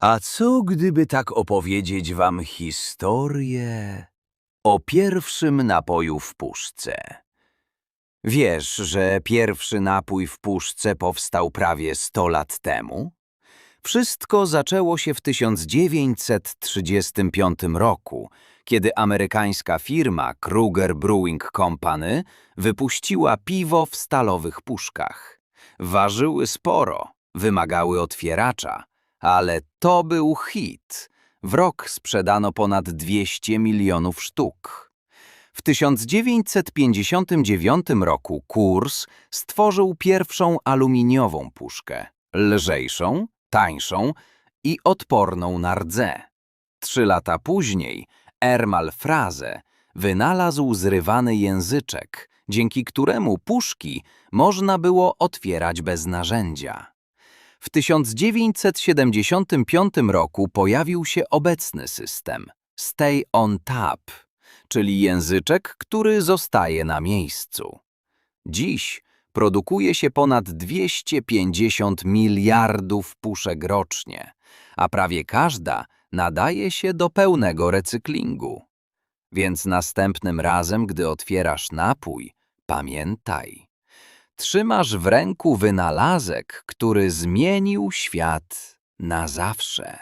A co gdyby tak opowiedzieć wam historię o pierwszym napoju w puszce? Wiesz, że pierwszy napój w puszce powstał prawie 100 lat temu? Wszystko zaczęło się w 1935 roku, kiedy amerykańska firma Kruger Brewing Company wypuściła piwo w stalowych puszkach. Ważyły sporo, wymagały otwieracza, ale to był hit. W rok sprzedano ponad 200 milionów sztuk. W 1959 roku Kurs stworzył pierwszą aluminiową puszkę, lżejszą, tańszą i odporną na rdze. Trzy lata później Ermal Fraze wynalazł zrywany języczek, dzięki któremu puszki można było otwierać bez narzędzia. W 1975 roku pojawił się obecny system Stay on Tap, czyli języczek, który zostaje na miejscu. Dziś produkuje się ponad 250 miliardów puszek rocznie, a prawie każda nadaje się do pełnego recyklingu. Więc następnym razem, gdy otwierasz napój, pamiętaj. Trzymasz w ręku wynalazek, który zmienił świat na zawsze.